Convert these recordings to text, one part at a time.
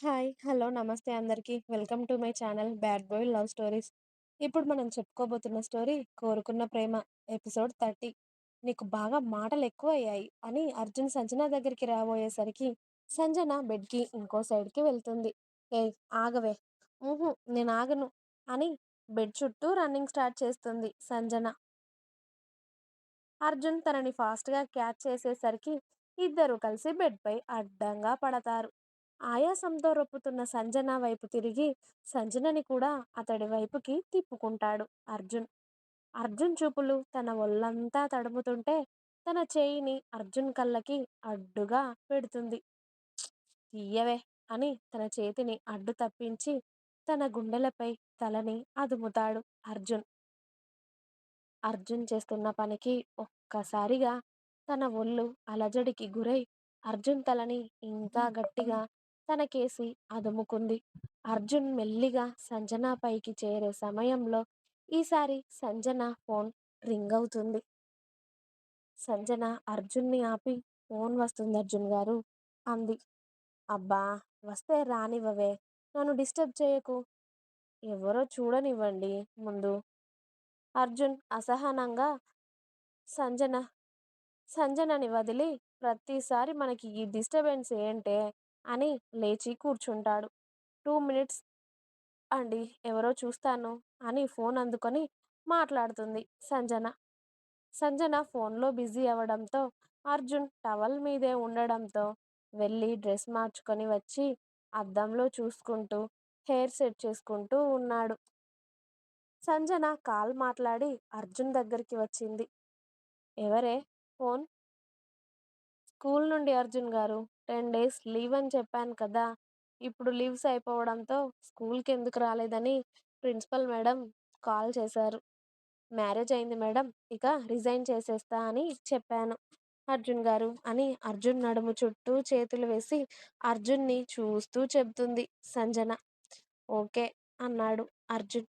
Hi! Hello! నమస్తే అందరికీ. Welcome to my channel 'bad boy love stories'. ఇప్పుడు మనం చెప్పుకోబోతున్న స్టోరీ 'కోరుకున్న ప్రేమ' ఎపిసోడ్ 30. నీకు బాగా మాటలెక్కువయ్యాయి అని అర్జున్ సంజన దగ్గరికి రాబోయేసరికి సంజన బెడ్‌కి ఇంకో సైడ్‌కి వెళ్తుంది. ఏయ్! ఆగవే! నేను నేనాగను అని బెడ్ చుట్టూ రన్నింగ్ స్టార్ట్ చేస్తుంది సంజన. అర్జున్ తనని ఫాస్ట్‌గా క్యాచ్ చేసేసరికి ఇద్దరూ కలిసి బెడ్‌పై అడ్డంగా పడతారు. ఆయాసంతో రొప్పుతున్న సంజన వైపు తిరిగి సంజనని కూడా అతడి వైపుకి తిప్పుకుంటాడు అర్జున్. అర్జున్ చూపులు తన ఒళ్ళంతా తడుముతుంటే తన చేయిని అర్జున్ కళ్ళకి అడ్డుగా పెడుతుంది. తీయవే అని తన చేతిని అడ్డు తప్పించి తన గుండెలపై తలని అదుముతాడు అర్జున్. అర్జున్ చేస్తున్న పనికి ఒక్కసారిగా తన ఒళ్ళు అలజడికి గురై అర్జున్ తలని ఇంకా గట్టిగా తనకేసి అదుముకుంది. అర్జున్ మెల్లిగా సంజన పైకి చేరే సమయంలో ఈసారి సంజన ఫోన్ రింగ్ అవుతుంది సంజన అర్జున్ని ఆపి ఫోన్ వస్తుంది అర్జున్ గారు అంది. అబ్బా వస్తే రానివ్వవే నన్ను డిస్టర్బ్ చేయకు. ఎవరో చూడనివ్వండి ముందు. అర్జున్ అసహనంగా సంజన సంజనని వదిలి ప్రతిసారి మనకి ఈ డిస్టర్బెన్స్ ఏంటే అని లేచి కూర్చుంటాడు. టూ మినిట్స్ అండి ఎవరో చూస్తాను అని ఫోన్ అందుకొని మాట్లాడుతుంది సంజన. సంజన ఫోన్లో బిజీ అవడంతో అర్జున్ టవల్ మీదే ఉండడంతో వెళ్ళి డ్రెస్ మార్చుకొని వచ్చి అద్దంలో చూసుకుంటూ హెయిర్ సెట్ చేసుకుంటూ ఉన్నాడు. సంజన కాల్ మాట్లాడి అర్జున్ దగ్గరికి వచ్చింది. ఎవరే ఫోన్? స్కూల్ నుండి అర్జున్ గారు టెన్ డేస్ లీవ్ అని చెప్పాను కదా ఇప్పుడు లీవ్స్ అయిపోవడంతో స్కూల్కి ఎందుకు రాలేదని ప్రిన్సిపల్ మేడం కాల్ చేశారు. మ్యారేజ్ అయింది మేడం ఇక రిజైన్ చేసేస్తా అని చెప్పాను అర్జున్ గారు అని అర్జున్ నడుము చుట్టూ చేతులు వేసి అర్జున్ని చూస్తూ చెబుతుంది సంజన. ఓకే అన్నాడు అర్జున్.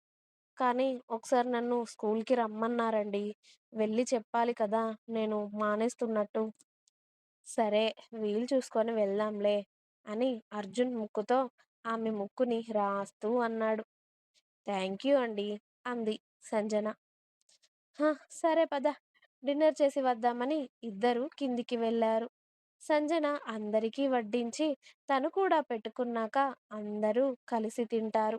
కానీ ఒకసారి నన్ను స్కూల్కి రమ్మన్నారండి. వెళ్ళి చెప్పాలి కదా నేను మానేస్తున్నట్టు. సరే వీలు చూసుకొని వెళ్దాంలే అని అర్జున్ ముక్కుతో ఆమె ముక్కుని రాస్తూ అన్నాడు. థ్యాంక్ యూ అండి అంది సంజన. సరే పద డిన్నర్ చేసి వద్దామని ఇద్దరూ కిందికి వెళ్ళారు సంజన అందరికీ వడ్డించి తను కూడా పెట్టుకున్నాక అందరూ కలిసి తింటారు.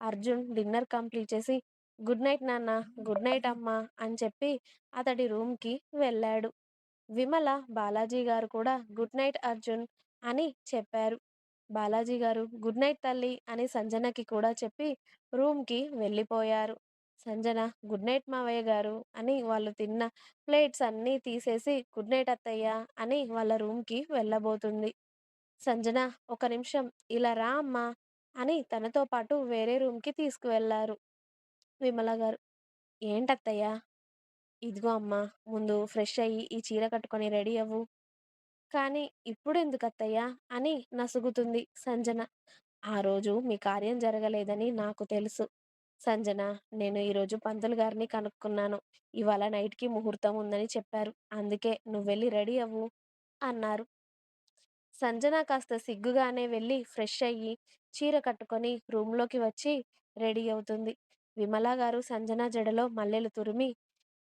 అర్జున్ డిన్నర్ కంప్లీట్ చేసి గుడ్ నైట్ నాన్న గుడ్ నైట్ అమ్మా అని చెప్పి అతడి రూమ్‌కి వెళ్ళాడు. విమల, బాలాజీ గారు కూడా గుడ్ నైట్ అర్జున్ అని చెప్పారు. బాలాజీ గారు గుడ్ నైట్ తల్లి అని సంజనకి కూడా చెప్పి రూమ్‌కి వెళ్ళిపోయారు. సంజన గుడ్ నైట్ మావయ్య గారు అని వాళ్ళు తిన్న ప్లేట్స్ అన్నీ తీసేసి గుడ్ నైట్ అత్తయ్య అని వాళ్ళ రూమ్‌కి వెళ్ళబోతుంది. సంజన ఒక నిమిషం ఇలా రా అమ్మా అని తనతో పాటు వేరే రూమ్‌కి తీసుకువెళ్ళారు విమలగారు. ఏంటత్తయ్యా? ఇదిగో అమ్మా ముందు ఫ్రెష్ అయ్యి ఈ చీర కట్టుకొని రెడీ అవ్వు. కానీ ఇప్పుడెందుకత్తయ్యా అని నసుగుతుంది సంజన. ఆ రోజు మీ కార్యం జరగలేదని నాకు తెలుసు సంజన నేను ఈరోజు పంతులు గారిని కనుక్కున్నాను. ఇవాళ నైట్‌కి ముహూర్తం ఉందని చెప్పారు. అందుకే నువ్వెళ్ళి రెడీ అవ్వు అన్నారు. సంజన కాస్త సిగ్గుగానే వెళ్ళి ఫ్రెష్ అయ్యి చీర కట్టుకొని రూమ్‌లోకి వచ్చి రెడీ అవుతుంది. విమలగారు సంజన జడలో మల్లెలు తురిమి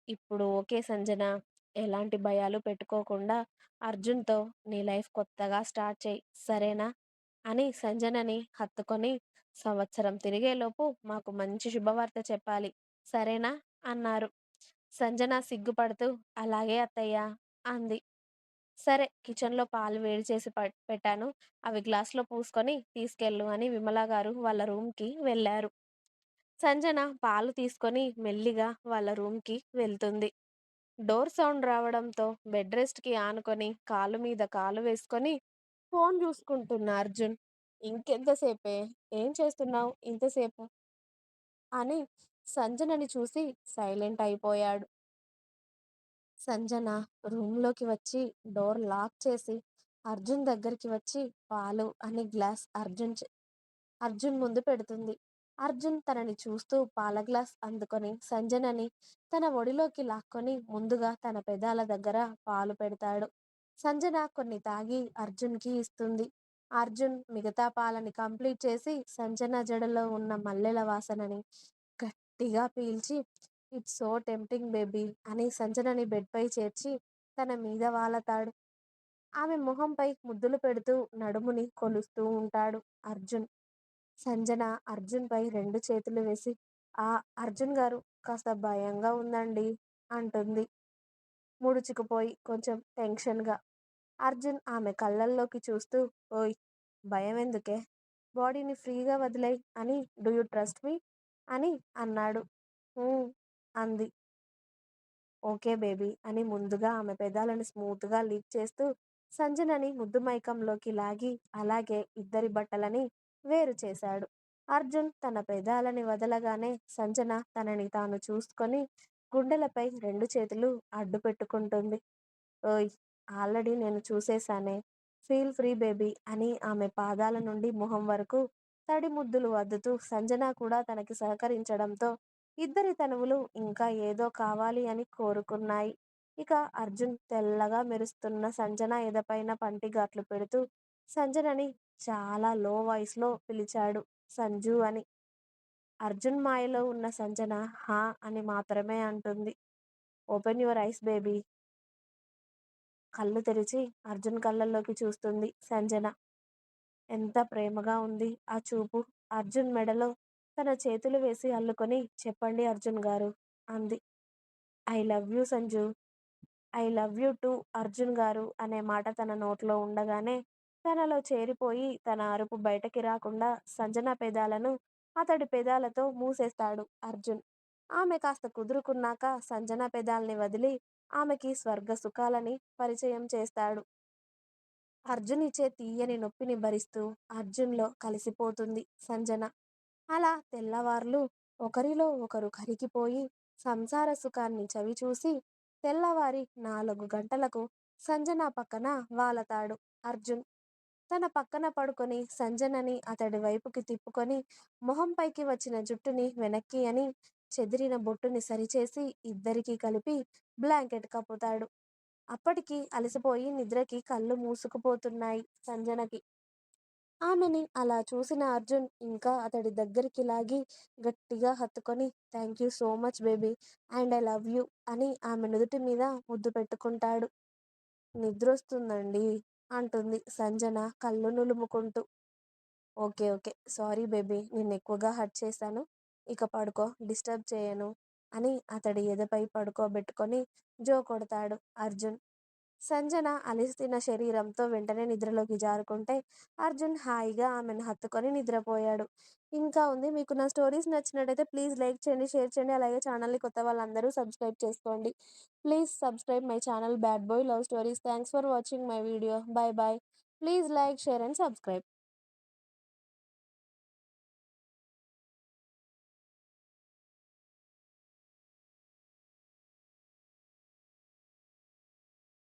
ఇప్పుడు ఓకే సంజన ఎలాంటి భయాలు పెట్టుకోకుండా అర్జున్‌తో నీ లైఫ్ కొత్తగా స్టార్ట్ చెయ్ సరేనా? అని సంజనని హత్తుకొని సంవత్సరం తిరిగేలోపు మాకు మంచి శుభవార్త చెప్పాలి సరేనా? అన్నారు. సంజన సిగ్గుపడుతూ అలాగే అత్తయ్య అంది. సరే కిచెన్‌లో పాలు వేడి చేసి ప పెట్టాను అవి గ్లాస్‌లో పోసుకొని తీసుకెళ్ళు అని విమలగారు వాళ్ళ రూమ్‌కి వెళ్ళారు సంజన పాలు తీసుకొని మెల్లిగా వాళ్ళ రూమ్‌కి వెళ్తుంది. డోర్ సౌండ్ రావడంతో బెడ్ రెస్ట్‌కి ఆనుకొని కాలు మీద కాలు వేసుకొని ఫోన్ చూసుకుంటున్న అర్జున్ ఇంకెంతసేపే ఏం చేస్తున్నావు ఇంతసేపు? అని సంజనని చూసి సైలెంట్ అయిపోయాడు. సంజన రూమ్‌లోకి వచ్చి డోర్ లాక్ చేసి అర్జున్ దగ్గరికి వచ్చి పాలు అని గ్లాస్ అర్జున్ చే అర్జున్ ముందు పెడుతుంది. అర్జున్ తనని చూస్తూ పాల గ్లాస్ అందుకొని సంజనని తన ఒడిలోకి లాక్కొని ముందుగా తన పెదాల దగ్గర పాలు పెడతాడు. సంజన కొన్ని తాగి అర్జున్‌కి ఇస్తుంది. అర్జున్ మిగతా పాలని కంప్లీట్ చేసి సంజన జడలో ఉన్న మల్లెల వాసనని గట్టిగా పీల్చి ఇట్స్ సో టెంప్టింగ్ బేబీ అని సంజనని బెడ్పై చేర్చి తన మీద వాలతాడు ఆమె మొహంపై ముద్దులు పెడుతూ నడుముని కొలుస్తూ ఉంటాడు అర్జున్ సంజన అర్జున్పై రెండు చేతులు వేసి ఆ అర్జున్ గారు కాస్త భయంగా ఉందండి అంటుంది. ముడుచుకుపోయి కొంచెం టెన్షన్గా. అర్జున్ ఆమె కళ్ళల్లోకి చూస్తూ ఓయ్ భయం ఎందుకే బాడీని ఫ్రీగా వదిలేయ్ అని డూ యూ ట్రస్ట్ మీ? అని అన్నాడు. అంది. ఓకే బేబీ అని ముందుగా ఆమె పెదాలను స్మూత్గా లీక్ చేస్తూ సంజనని ముద్దు మైకంలోకి లాగి అలాగే ఇద్దరి బట్టలని వేరు చేశాడు. అర్జున్ తన పెదాలని వదలగానే సంజన తనని తాను చూసుకొని గుండెలపై రెండు చేతులు అడ్డు పెట్టుకుంటుంది. ఓయ్ ఆల్రెడీ నేను చూసేశానే. ఫీల్ ఫ్రీ బేబీ అని ఆమె పాదాల నుండి మొహం వరకు తడి ముద్దులు వద్దుతూ సంజన కూడా తనకి సహకరించడంతో ఇద్దరి తనువులు ఇంకా ఏదో కావాలి అని కోరుకున్నాయి. ఇక అర్జున్ తెల్లగా మెరుస్తున్న సంజన ఎదపైన పంటిగాట్లు పెడుతూ సంజనని చాలా లో వాయిస్లో పిలిచాడు సంజు అని. అర్జున్ మాయలో ఉన్న సంజన హా అని మాత్రమే అంటుంది. Open your eyes baby. కళ్ళు తెరిచి అర్జున్ కళ్ళల్లోకి చూస్తుంది సంజన. ఎంత ప్రేమగా ఉంది ఆ చూపు. అర్జున్ మెడలో తన చేతులు వేసి అల్లుకొని చెప్పండి అర్జున్ గారు అంది. I love you Sanju. I love you too Arjun garu అనే మాట తన నోట్లో ఉండగానే తనలో చేరిపోయి తన అరుపు బయటకి రాకుండా సంజన పెదాలను అతడి పెదాలతో మూసేస్తాడు అర్జున్. ఆమె కాస్త కుదురుకున్నాక సంజన పెదాల్ని వదిలి ఆమెకి స్వర్గ సుఖాలని పరిచయం చేస్తాడు. అర్జున్ ఇచ్చే తీయని నొప్పిని భరిస్తూ అర్జున్లో కలిసిపోతుంది సంజన. అలా తెల్లవార్లు ఒకరిలో ఒకరు కరిగిపోయి సంసార సుఖాన్ని చవిచూసి తెల్లవారి నాలుగు గంటలకు సంజన పక్కన వాలతాడు అర్జున్. తన పక్కన పడుకొని సంజనని అతడి వైపుకి తిప్పుకొని మొహంపైకి వచ్చిన జుట్టుని వెనక్కి అని చెదిరిన బొట్టుని సరిచేసి ఇద్దరికీ కలిపి బ్లాంకెట్ కప్పుతాడు. అప్పటికి అలసిపోయి నిద్రకి కళ్ళు మూసుకుపోతున్నాయి సంజనకి. ఆమెని అలా చూసిన అర్జున్ ఇంకా అతడి దగ్గరికి లాగి గట్టిగా హత్తుకొని thank you so much baby and I love you అని ఆమె నుదుటి మీద ముద్దు పెట్టుకుంటాడు. నిద్రొస్తుందండి అంటుంది సంజన కళ్ళు నులుముకుంటూ. Okay okay. సారీ బేబీ నిన్ను ఎక్కువగా హర్ట్ చేశాను. ఇక పడుకో డిస్టర్బ్ చేయను అని అతడి ఎదపై పడుకోబెట్టుకొని జో కొడతాడు అర్జున్. సంజన అలిసిన శరీరంతో వెంటనే నిద్రలోకి జారుకుంటే అర్జున్ హాయిగా ఆమెను హత్తుకొని నిద్రపోయాడు. ఇంకా ఉంది. మీకు నా స్టోరీస్ నచ్చినట్టయితే ప్లీజ్ లైక్ చేయండి షేర్ చేయండి అలాగే ఛానల్ని కొత్త వాళ్ళందరూ సబ్స్క్రైబ్ చేసుకోండి. Please subscribe my channel bad boy love stories. Thanks for watching my video. Bye bye please like share and subscribe.